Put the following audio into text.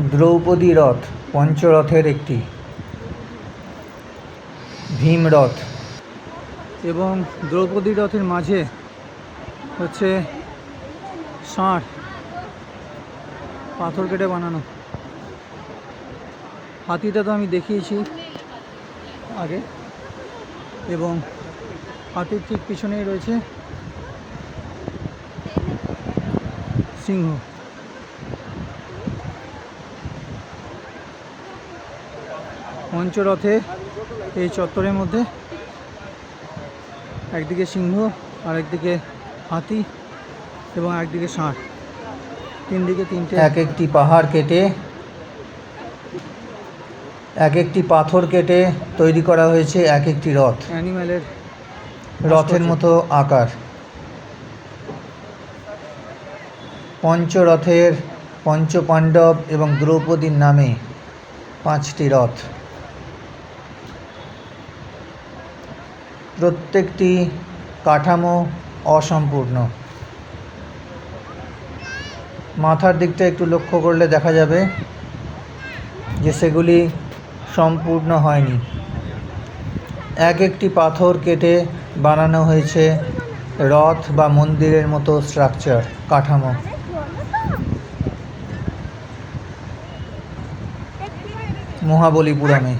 দ্রৌপদী রথ পঞ্চরথের একটি। ভীম রথ। এবং দ্রৌপদী রথের মাঝে হচ্ছে ষাঁড়, পাথর কেটে বানানো। হাতিটা তো আমি দেখিয়েছি আগে। এবং হাতির ঠিক পিছনেই রয়েছে সিংহ। পঞ্চরথে এই চত্বরের মধ্যে। একদিকে সিংহ আর একদিকে হাতি এবং একদিকে ষাঁড়। তিন দিকে তিনটে এক একটি পাহাড় কেটে এক একটি পাথর কেটে তৈরি করা হয়েছে এক একটি রথ। অ্যানিম্যালের রথের মতো আকার। পঞ্চরথের পঞ্চপাণ্ডব এবং দ্রৌপদীর নামে পাঁচটি রথ। প্রত্যেকটি কাঠামো অসম্পূর্ণ। মাথার দিকটা একটু লক্ষ্য করলে দেখা যাবে যে সেগুলি সম্পূর্ণ হয়নি। এক একটি পাথর কেটে বানানো হয়েছে রথ বা মন্দিরের মতো স্ট্রাকচার কাঠামো। মহাবলীপুরমে।